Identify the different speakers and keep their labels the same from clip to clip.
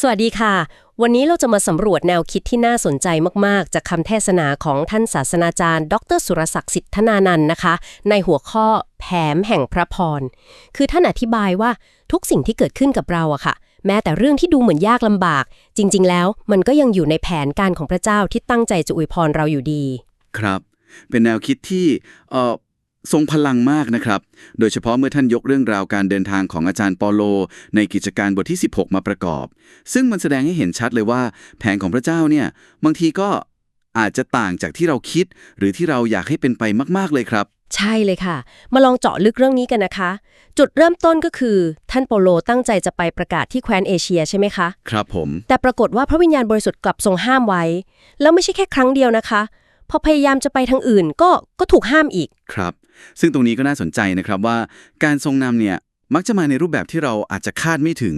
Speaker 1: สวัสดีค่ะ วันนี้เราจะมาสำรวจแนวคิดที่น่าสนใจมาก ๆ จากคำเทศนาของท่านศาสนาจารย์ ดร สุรศักดิ์สิทธนานันท์นะคะ ในหัวข้อแผมแห่งพระพร คือท่านอธิบายว่าทุกสิ่งที่เกิดขึ้นกับเราอะค่ะ แม้แต่เรื่องที่ดูเหมือนยากลำบาก จริง ๆ แล้วมันก็ยังอยู่ในแผนการของพระเจ้าที่ตั้งใจจะอวยพรเราอยู่ดี
Speaker 2: ครับ เป็นแนวคิดที่เอ่อ ทรงพลังมากนะครับ โดยเฉพาะเมื่อท่านยกเรื่องราวการเดินทางของอาจารย์ปอโล ในกิจการบทที่ 16 มาประกอบ ซึ่งมันแสดงให้เห็นชัดเลยว่า แผนของพระเจ้าเนี่ยบางทีก็อาจจะต่างจากที่เราคิด หรือที่เราอยากให้เป็นไปมาก ๆ เลยครับ
Speaker 1: ใช่เลยค่ะ มาลองเจาะลึกเรื่องนี้กันนะคะ จุดเริ่มต้นก็คือ ท่านเปาโลตั้งใจจะไปประกาศที่แคว้นเอเชียใช่ไหมคะ
Speaker 2: ครับผม
Speaker 1: แต่ปรากฏว่าพระวิญญาณบริสุทธิ์กลับทรงห้ามไว้ แล้วไม่ใช่แค่ครั้งเดียวนะคะ พอพยายามจะไปทางอื่นก็ก็ถูกห้ามอีก
Speaker 2: ครับ ซึ่งตรงนี้ก็น่าสนใจนะครับว่าการทรงนำเนี่ยมักจะมาในรูปแบบที่เราอาจจะคาดไม่ถึง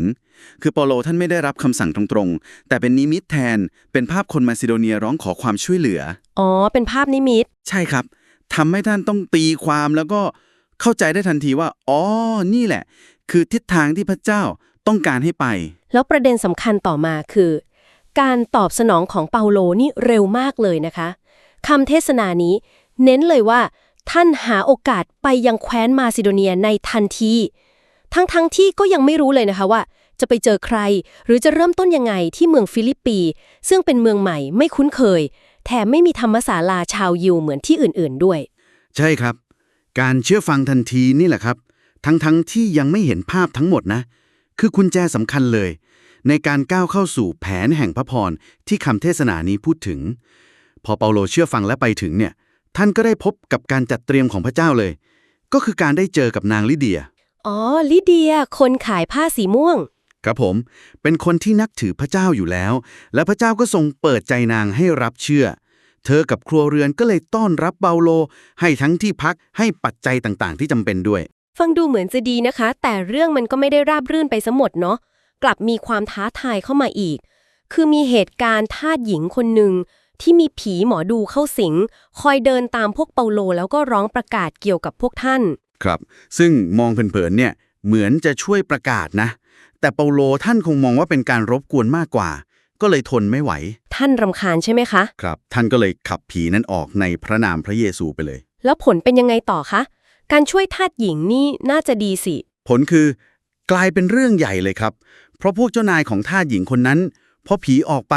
Speaker 2: คือเปาโลท่านไม่ได้รับคำสั่งตรงๆ แต่เป็นนิมิตแทน เป็นภาพคนมาซิโดเนียร้องขอความช่วยเหลือ
Speaker 1: อ๋อ เป็นภาพนิมิต
Speaker 2: ใช่ครับ ทำให้ท่านต้องตีความแล้วก็เข้าใจได้ทันทีว่า อ๋อ นี่แหละ คือทิศทางที่พระเจ้าต้องการให้ไป
Speaker 1: แล้วประเด็นสำคัญต่อมาคือ การตอบสนองของเปาโลนี่เร็วมากเลยนะคะคำเทศนานี้ เน้นเลยว่า ท่านหาโอกาสไปยังแคว้นมาซิโดเนียในทันที ทั้งๆทที่ก็ยังไม่รู้เลยนะคะว่า จะไปเจอใคร หรือจะเริ่มต้นยังไงที่เมืองฟิลิปปีซึ่งเป็นเมืองใหม่ไม่คุ้นเคย แถมไม่มีธรรมศาลาชาวยิวเหมือนที่อื่นๆด้วย
Speaker 3: ใช่ครับ การเชื่อฟังทันทีนี่แหละครับ ทั้งๆทที่ยังไม่เห็นภาพทั้งหมดนะ คือกุญแจสำคัญเลย ในการก้าวเข้าสู่แผนแห่งพระพรที่คำเทศนานี้พูดถึง พอเปาโลเชื่อฟังและไปถึงเนี่ย ท่านก็ได้พบกับการจัดเตรียมของพระเจ้าเลย ก็คือการได้เจอกับนางลิเดีย
Speaker 1: อ๋อ ลิเดีย คนขายผ้าสีม่วง
Speaker 3: ครับผม เป็นคนที่นักถือพระเจ้าอยู่แล้ว และพระเจ้าก็ทรงเปิดใจนางให้รับเชื่อ เธอกับครัวเรือนก็เลยต้อนรับเปาโล ให้ทั้งที่พักให้ปัจจัยต่างๆ ที่จำเป็นด้วย
Speaker 1: ฟังดูเหมือนจะดีนะคะ แต่เรื่องมันก็ไม่ได้ราบรื่นไปซะหมดเนาะ กลับมีความท้าทายเข้ามาอีก คือมีเหตุการณ์ทาสหญิงคนหนึ่ง ที่มีผีหมอดูเข้าสิง คอยเดินตามพวกเปาโลแล้วก็ร้องประกาศเกี่ยวกับพวกท่าน
Speaker 3: ครับ ซึ่งมองเผินๆเนี่ยเหมือนจะช่วยประกาศนะ แต่เปาโลท่านคงมองว่าเป็นการรบกวนมากกว่า ก็เลยทนไม่ไหว
Speaker 1: ท่านรำคาญใช่ไหมคะ
Speaker 3: ครับ ท่านก็เลยขับผีนั้นออกในพระนามพระเยซูไปเลย
Speaker 1: แล้วผลเป็นยังไงต่อคะ การช่วยทาสหญิงนี่น่าจะดีสิ
Speaker 3: ผลคือกลายเป็นเรื่องใหญ่เลยครับ เพราะพวกเจ้านายของทาสหญิงคนนั้นพอผีออกไป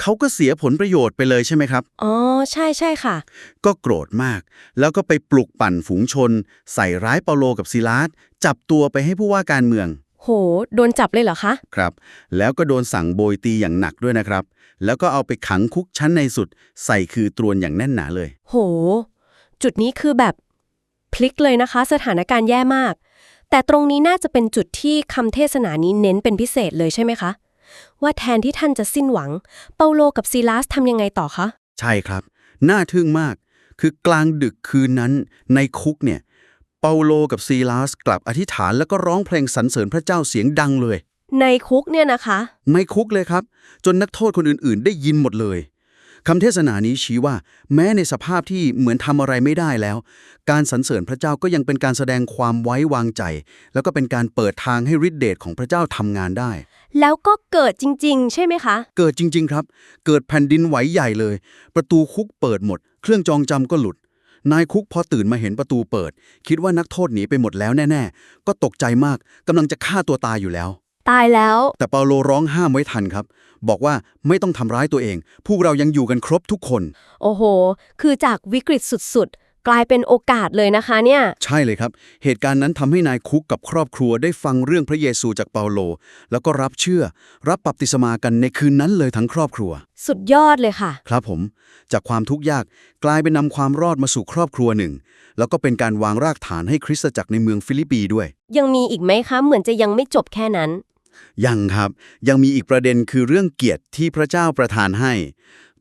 Speaker 3: เขาก็เสียผลประโยชน์ไปเลยใช่ไหมครับ
Speaker 1: อ๋อ ใช่ใช่ค่ะ
Speaker 3: ก็โกรธมาก แล้วก็ไปปลุกปั่นฝูงชน ใส่ร้ายเปาโลกับซิลาสจับตัวไปให้ผู้ว่าการเมือง
Speaker 1: โห โดนจับเลยเหรอคะ
Speaker 3: ครับ แล้วก็โดนสั่งโบยตีอย่างหนักด้วยนะครับ แล้วก็เอาไปขังคุกชั้นในสุด ใส่คือตรวนอย่างแน่นหนาเลย
Speaker 1: โห จุดนี้คือแบบพลิกเลยนะคะ สถานการณ์แย่มาก แต่ตรงนี้น่าจะเป็นจุดที่คำเทศนานี้เน้นเป็นพิเศษเลยใช่ไหมคะ ว่าแทนที่ท่านจะสิ้นหวัง เปาโลกับซีลาสทำยังไงต่อคะ
Speaker 3: ใช่ครับ น่าทึ่งมาก คือกลางดึกคืนนั้นในคุกเนี่ย เปาโลกับซีลาสกลับอธิษฐานแล้วก็ร้องเพลงสรรเสริญพระเจ้าเสียงดังเลย
Speaker 1: ในคุกเนี่ยนะคะ
Speaker 3: ไม่คุกเลยครับ จนนักโทษคนอื่นๆ ได้ยินหมดเลย คำเทศนานี้ชี้ว่า แม้ในสภาพที่เหมือนทำอะไรไม่ได้แล้ว การสรรเสริญพระเจ้าก็ยังเป็นการแสดงความไว้วางใจ แล้วก็เป็นการเปิดทางให้ฤทธิเดชของพระเจ้าทำงานได้
Speaker 1: แล้วก็เกิดจริง ๆ ใช่ไหมคะ
Speaker 3: เกิดจริง ๆ ครับ เกิดแผ่นดินไหวใหญ่เลย ประตูคุกเปิดหมด เครื่องจองจำก็หลุด นายคุกพอตื่นมาเห็นประตูเปิด คิดว่านักโทษหนีไปหมดแล้วแน่ ๆ ก็ตกใจมากกำลังจะฆ่าตัวตายอยู่แล้ว
Speaker 1: ตายแล้ว
Speaker 3: แต่เปาโลร้องห้ามไว้ทันครับ บอกว่าไม่ต้องทำร้ายตัวเอง พวกเรายังอยู่กันครบทุกคน
Speaker 1: โอ้โห คือจากวิกฤตสุดๆ กลายเป็นโอกาสเลยนะคะเนี่ย
Speaker 3: ใช่เลยครับ เหตุการณ์นั้นทำให้นายคุกกับครอบครัวได้ฟังเรื่องพระเยซูจากเปาโล แล้วก็รับเชื่อ รับบัพติศมากันในคืนนั้นเลยทั้งครอบครัว
Speaker 1: สุดยอดเลยค่ะ
Speaker 3: ครับผม จากความทุกข์ยากกลายเป็นนำความรอดมาสู่ครอบครัวหนึ่ง แล้วก็เป็นการวางรากฐานให้คริสตจักรในเมืองฟิลิปปีด้วย
Speaker 1: ยังมีอีกไหมคะ เหมือนจะยังไม่จบแค่นั้น
Speaker 3: ยังครับ ยังมีอีกประเด็นคือเรื่องเกียรติที่พระเจ้าประทานให้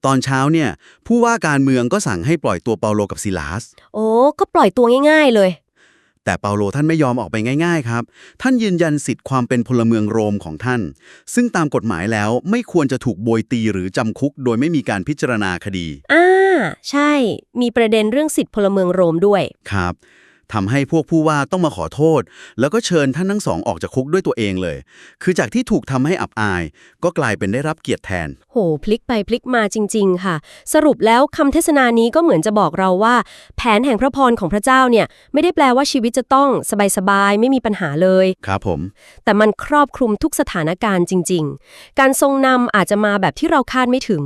Speaker 3: ตอนเช้าเนี่ย ผู้ว่าการเมืองก็สั่งให้ปล่อยตัวเปาโลกับซิลาส
Speaker 1: โอ้ก็ปล่อยตัวง่ายๆเลย
Speaker 3: แต่เปาโลท่านไม่ยอมออกไปง่าย ๆ ครับ ท่านยืนยันสิทธิ์ความเป็นพลเมืองโรมของท่าน ซึ่งตามกฎหมายแล้วไม่ควรจะถูกโบยตีหรือจำคุก โดยไม่มีการพิจารณาคดี
Speaker 1: อ่า ใช่ มีประเด็นเรื่องสิทธิพลเมืองโรมด้วย
Speaker 3: ครับ ทำให้พวกผู้ว่าต้องมาขอโทษ แล้วก็เชิญท่านทั้งสองออกจากคุกด้วยตัวเองเลย คือจากที่ถูกทำให้อับอาย ก็กลายเป็นได้รับเกียรติแทน
Speaker 1: โห พลิกไปพลิกมาจริง ๆ ค่ะ สรุปแล้วคำเทศนานี้ก็เหมือนจะบอกเราว่า แผนแห่งพระพรของพระเจ้าเนี่ยไม่ได้แปลว่าชีวิตจะต้องสบายๆไม่มีปัญหาเลย
Speaker 3: ครับผม
Speaker 1: แต่มันครอบคลุมทุกสถานการณ์จริง ๆ การทรงนำอาจจะมาแบบที่เราคาดไม่ถึง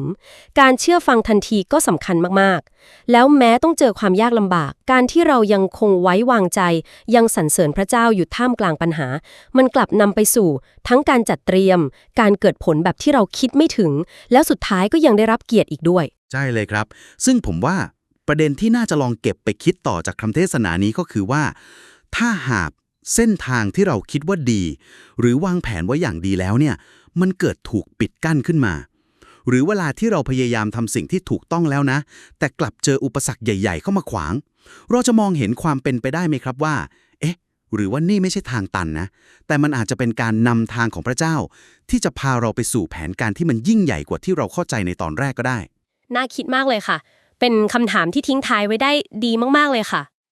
Speaker 1: การเชื่อฟังทันทีก็สำคัญมากๆแล้วแม้ต้องเจอความยากลำบาก การที่เรายังคงไว้วางใจ ยังสรรเสริญพระเจ้าอยู่ท่ามกลางปัญหา มันกลับนำไปสู่ ทั้งการจัดเตรียม การเกิดผลแบบที่เราคิดไม่ถึง แล้วสุดท้ายก็ยังได้รับเกียรติอีกด้วย
Speaker 3: ใช่เลยครับ ซึ่งผมว่าประเด็นที่น่าจะลองเก็บไปคิดต่อจากคำเทศนานี้ก็คือว่า ถ้าหากเส้นทางที่เราคิดว่าดี หรือวางแผนไว้อย่างดีแล้วเนี่ย มันเกิดถูกปิดกั้นขึ้นมา หรือเวลาที่เราพยายามทำสิ่งที่ถูกต้องแล้วนะ แต่กลับเจออุปสรรคใหญ่ ๆ เข้ามาขวาง เราจะมองเห็นความเป็นไปได้ไหมครับว่า เอ๊ะ หรือว่านี่ไม่ใช่ทางตันนะ แต่มันอาจจะเป็นการนำทางของพระเจ้า ที่จะพาเราไปสู่แผนการที่มันยิ่งใหญ่กว่าที่เราเข้าใจในตอนแรกก็ได้
Speaker 1: น่าคิดมากเลยค่ะ เป็นคำถามที่ทิ้งท้ายไว้ได้ดีมากๆเลยค่ะ